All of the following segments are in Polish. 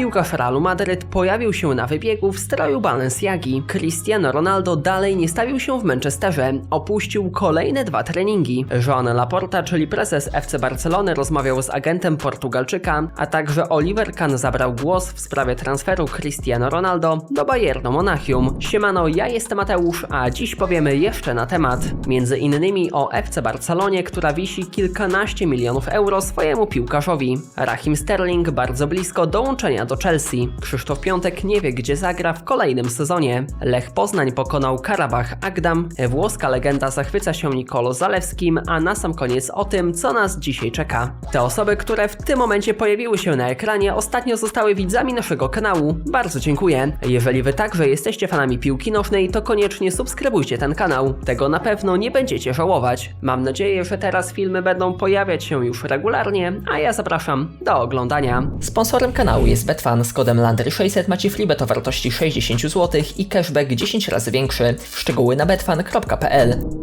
piłkarz Realu Madryt pojawił się na wybiegu w stroju Balenciagi. Cristiano Ronaldo dalej nie stawił się w Manchesterze, opuścił kolejne dwa treningi. Joan Laporta, czyli prezes FC Barcelony, rozmawiał z agentem Portugalczyka, a także Oliver Kahn zabrał głos w sprawie transferu Cristiano Ronaldo do Bayernu Monachium. Siemano, ja jestem Mateusz, a dziś powiemy jeszcze na temat. Między innymi o FC Barcelonie, która wisi kilkanaście milionów euro swojemu piłkarzowi. Rahim Sterling bardzo blisko dołączenia do Chelsea. Krzysztof Piątek nie wie, gdzie zagra w kolejnym sezonie. Lech Poznań pokonał Karabach Agdam. Włoska legenda zachwyca się Nikolo Zalewskim, a na sam koniec o tym, co nas dzisiaj czeka. Te osoby, które w tym momencie pojawiły się na ekranie, ostatnio zostały widzami naszego kanału. Bardzo dziękuję. Jeżeli wy także jesteście fanami piłki nożnej, to koniecznie subskrybujcie ten kanał. Tego na pewno nie będziecie żałować. Mam nadzieję, że teraz filmy będą pojawiać się już regularnie, a ja zapraszam do oglądania. Sponsorem kanału jest Betfan. Z kodem Landry600 macie freebet o wartości 60 zł i cashback 10 razy większy. Szczegóły na betfan.pl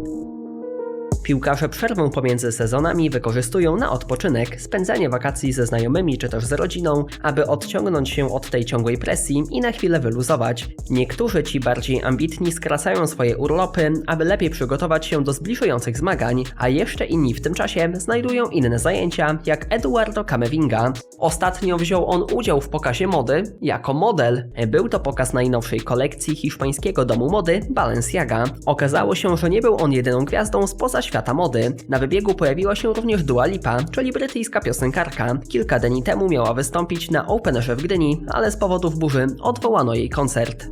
Piłkarze przerwę pomiędzy sezonami wykorzystują na odpoczynek, spędzanie wakacji ze znajomymi czy też z rodziną, aby odciągnąć się od tej ciągłej presji i na chwilę wyluzować. Niektórzy ci bardziej ambitni skracają swoje urlopy, aby lepiej przygotować się do zbliżających zmagań, a jeszcze inni w tym czasie znajdują inne zajęcia, jak Eduardo Camavinga. Ostatnio wziął on udział w pokazie mody jako model. Był to pokaz najnowszej kolekcji hiszpańskiego domu mody Balenciaga. Okazało się, że nie był on jedyną gwiazdą spoza świata mody. Na wybiegu pojawiła się również Dua Lipa, czyli brytyjska piosenkarka. Kilka dni temu miała wystąpić na Openerze w Gdyni, ale z powodów burzy odwołano jej koncert.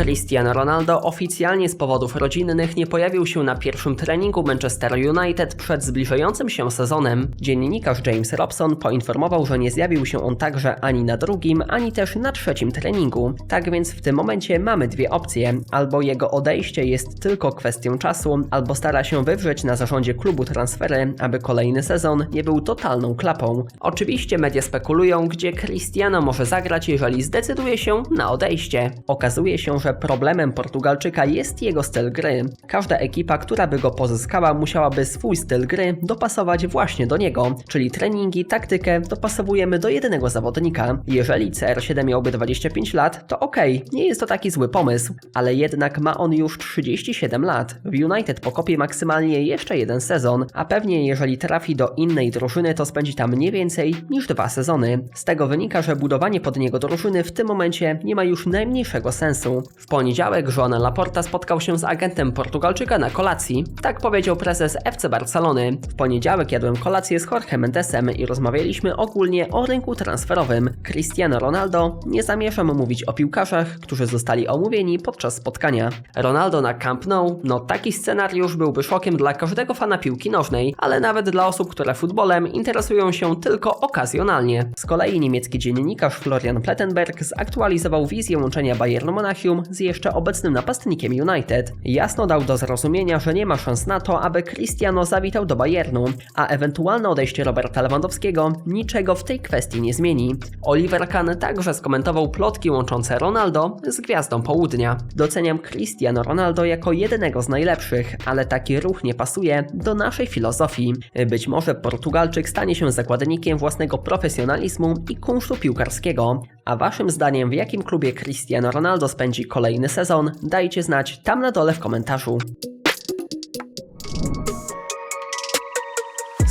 Cristiano Ronaldo oficjalnie z powodów rodzinnych nie pojawił się na pierwszym treningu Manchester United przed zbliżającym się sezonem. Dziennikarz James Robson poinformował, że nie zjawił się on także ani na drugim, ani też na trzecim treningu. Tak więc w tym momencie mamy dwie opcje. Albo jego odejście jest tylko kwestią czasu, albo stara się wywrzeć na zarządzie klubu transfery, aby kolejny sezon nie był totalną klapą. Oczywiście media spekulują, gdzie Cristiano może zagrać, jeżeli zdecyduje się na odejście. Okazuje się, że problemem Portugalczyka jest jego styl gry. Każda ekipa, która by go pozyskała, musiałaby swój styl gry dopasować właśnie do niego, czyli treningi, taktykę dopasowujemy do jedynego zawodnika. Jeżeli CR7 miałby 25 lat, to okej, okay, nie jest to taki zły pomysł, ale jednak ma on już 37 lat. W United pokopie maksymalnie jeszcze jeden sezon, a pewnie jeżeli trafi do innej drużyny, to spędzi tam nie więcej niż dwa sezony. Z tego wynika, że budowanie pod niego drużyny w tym momencie nie ma już najmniejszego sensu. W poniedziałek Joan Laporta spotkał się z agentem Portugalczyka na kolacji. Tak powiedział prezes FC Barcelony. W poniedziałek jadłem kolację z Jorge Mendesem i rozmawialiśmy ogólnie o rynku transferowym. Cristiano Ronaldo nie zamierzam mówić o piłkarzach, którzy zostali omówieni podczas spotkania. Ronaldo na Camp Nou, no taki scenariusz byłby szokiem dla każdego fana piłki nożnej, ale nawet dla osób, które futbolem interesują się tylko okazjonalnie. Z kolei niemiecki dziennikarz Florian Plettenberg zaktualizował wizję łączenia Bayernu Monachium z jeszcze obecnym napastnikiem United. Jasno dał do zrozumienia, że nie ma szans na to, aby Cristiano zawitał do Bayernu, a ewentualne odejście Roberta Lewandowskiego niczego w tej kwestii nie zmieni. Oliver Kahn także skomentował plotki łączące Ronaldo z Gwiazdą Południa. Doceniam Cristiano Ronaldo jako jedynego z najlepszych, ale taki ruch nie pasuje do naszej filozofii. Być może Portugalczyk stanie się zakładnikiem własnego profesjonalizmu i kunsztu piłkarskiego. A waszym zdaniem w jakim klubie Cristiano Ronaldo spędzi kolejny sezon? Dajcie znać tam na dole w komentarzu.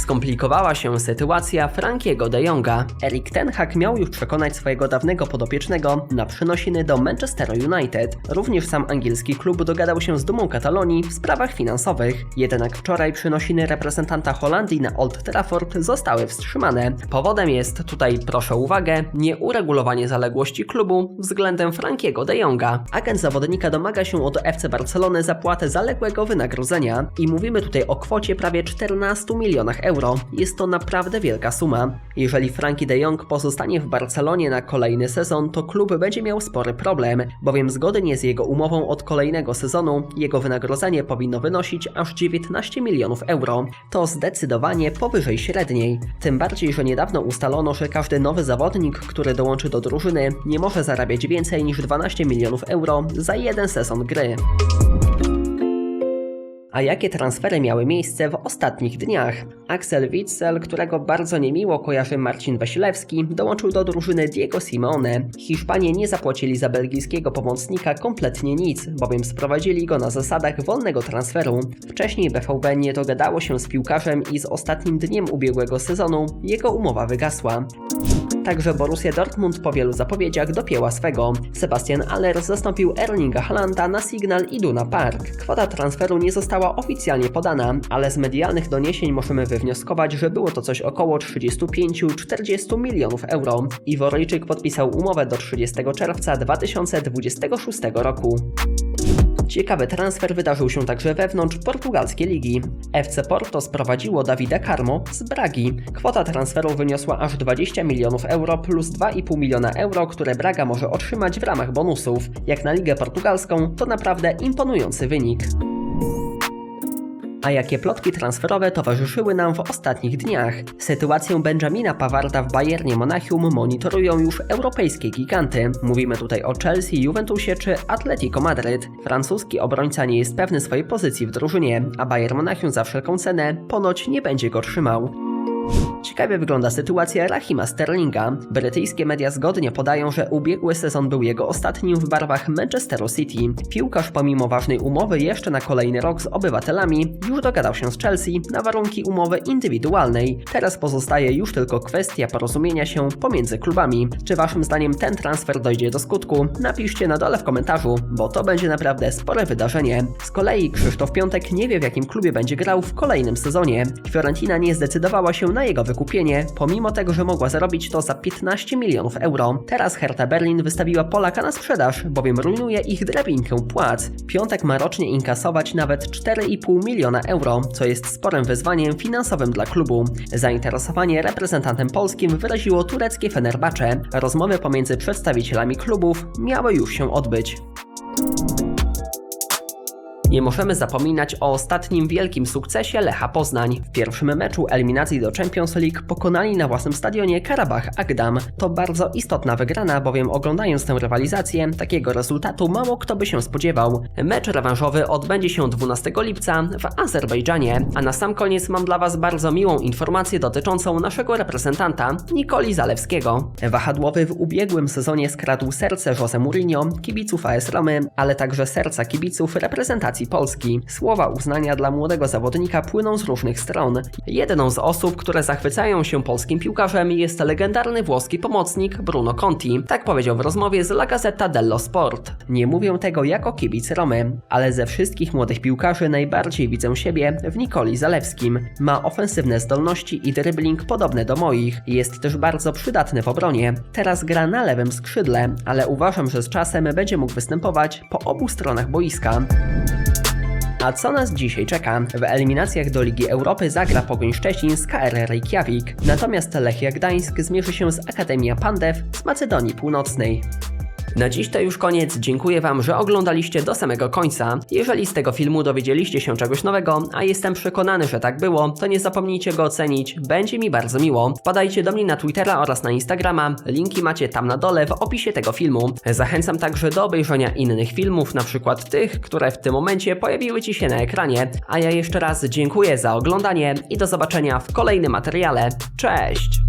Skomplikowała się sytuacja Frankiego de Jonga. Erik Ten Hag miał już przekonać swojego dawnego podopiecznego na przynosiny do Manchester United. Również sam angielski klub dogadał się z dumą Katalonii w sprawach finansowych. Jednak wczoraj przynosiny reprezentanta Holandii na Old Trafford zostały wstrzymane. Powodem jest, tutaj proszę uwagę, nieuregulowanie zaległości klubu względem Frankiego de Jonga. Agent zawodnika domaga się od FC Barcelony zapłatę zaległego wynagrodzenia i mówimy tutaj o kwocie prawie 14 milionach euro. Jest to naprawdę wielka suma. Jeżeli Frankie de Jong pozostanie w Barcelonie na kolejny sezon, to klub będzie miał spory problem, bowiem zgodnie z jego umową od kolejnego sezonu jego wynagrodzenie powinno wynosić aż 19 milionów euro. To zdecydowanie powyżej średniej. Tym bardziej, że niedawno ustalono, że każdy nowy zawodnik, który dołączy do drużyny, nie może zarabiać więcej niż 12 milionów euro za jeden sezon gry. A jakie transfery miały miejsce w ostatnich dniach? Axel Witsel, którego bardzo niemiło kojarzy Marcin Wasilewski, dołączył do drużyny Diego Simeone. Hiszpanie nie zapłacili za belgijskiego pomocnika kompletnie nic, bowiem sprowadzili go na zasadach wolnego transferu. Wcześniej BVB nie dogadało się z piłkarzem i z ostatnim dniem ubiegłego sezonu jego umowa wygasła. Także Borussia Dortmund po wielu zapowiedziach dopięła swego. Sebastian Aller zastąpił Erlinga Haalanda na Signal Iduna Park. Kwota transferu nie została oficjalnie podana, ale z medialnych doniesień możemy wywnioskować, że było to coś około 35-40 milionów euro. Iworyjczyk podpisał umowę do 30 czerwca 2026 roku. Ciekawy transfer wydarzył się także wewnątrz portugalskiej ligi. FC Porto sprowadziło Davida Carmo z Bragi. Kwota transferu wyniosła aż 20 milionów euro plus 2,5 miliona euro, które Braga może otrzymać w ramach bonusów. Jak na ligę portugalską, to naprawdę imponujący wynik. A jakie plotki transferowe towarzyszyły nam w ostatnich dniach? Sytuację Benjamina Pawarda w Bayernie Monachium monitorują już europejskie giganty. Mówimy tutaj o Chelsea, Juventusie czy Atletico Madryt. Francuski obrońca nie jest pewny swojej pozycji w drużynie, a Bayern Monachium za wszelką cenę ponoć nie będzie go trzymał. Ciekawie wygląda sytuacja Rahima Sterlinga. Brytyjskie media zgodnie podają, że ubiegły sezon był jego ostatnim w barwach Manchesteru City. Piłkarz pomimo ważnej umowy jeszcze na kolejny rok z obywatelami już dogadał się z Chelsea na warunki umowy indywidualnej. Teraz pozostaje już tylko kwestia porozumienia się pomiędzy klubami. Czy waszym zdaniem ten transfer dojdzie do skutku? Napiszcie na dole w komentarzu, bo to będzie naprawdę spore wydarzenie. Z kolei Krzysztof Piątek nie wie w jakim klubie będzie grał w kolejnym sezonie. Fiorentina nie zdecydowała się na jego wykupienie, pomimo tego, że mogła zarobić to za 15 milionów euro. Teraz Hertha Berlin wystawiła Polaka na sprzedaż, bowiem rujnuje ich drabinkę płac. Piątek ma rocznie inkasować nawet 4,5 miliona euro, co jest sporym wyzwaniem finansowym dla klubu. Zainteresowanie reprezentantem polskim wyraziło tureckie Fenerbahce. Rozmowy pomiędzy przedstawicielami klubów miały już się odbyć. Nie możemy zapominać o ostatnim wielkim sukcesie Lecha Poznań. W pierwszym meczu eliminacji do Champions League pokonali na własnym stadionie Karabach Agdam. To bardzo istotna wygrana, bowiem oglądając tę rywalizację, takiego rezultatu mało kto by się spodziewał. Mecz rewanżowy odbędzie się 12 lipca w Azerbejdżanie, a na sam koniec mam dla Was bardzo miłą informację dotyczącą naszego reprezentanta, Nikoli Zalewskiego. Wahadłowy w ubiegłym sezonie skradł serce Jose Mourinho, kibiców AS Romy, ale także serca kibiców reprezentacji Polski. Słowa uznania dla młodego zawodnika płyną z różnych stron. Jedną z osób, które zachwycają się polskim piłkarzem jest legendarny włoski pomocnik Bruno Conti. Tak powiedział w rozmowie z La Gazzetta dello Sport. Nie mówię tego jako kibic Romy, ale ze wszystkich młodych piłkarzy najbardziej widzę siebie w Nikoli Zalewskim. Ma ofensywne zdolności i dribbling podobne do moich. Jest też bardzo przydatny w obronie. Teraz gra na lewym skrzydle, ale uważam, że z czasem będzie mógł występować po obu stronach boiska. A co nas dzisiaj czeka? W eliminacjach do Ligi Europy zagra Pogoń Szczecin z KR Reykjavik, natomiast Lechia Gdańsk zmierzy się z Akademia Pandew z Macedonii Północnej. Na dziś to już koniec. Dziękuję Wam, że oglądaliście do samego końca. Jeżeli z tego filmu dowiedzieliście się czegoś nowego, a jestem przekonany, że tak było, to nie zapomnijcie go ocenić. Będzie mi bardzo miło. Wpadajcie do mnie na Twittera oraz na Instagrama. Linki macie tam na dole w opisie tego filmu. Zachęcam także do obejrzenia innych filmów, na przykład tych, które w tym momencie pojawiły Ci się na ekranie. A ja jeszcze raz dziękuję za oglądanie i do zobaczenia w kolejnym materiale. Cześć!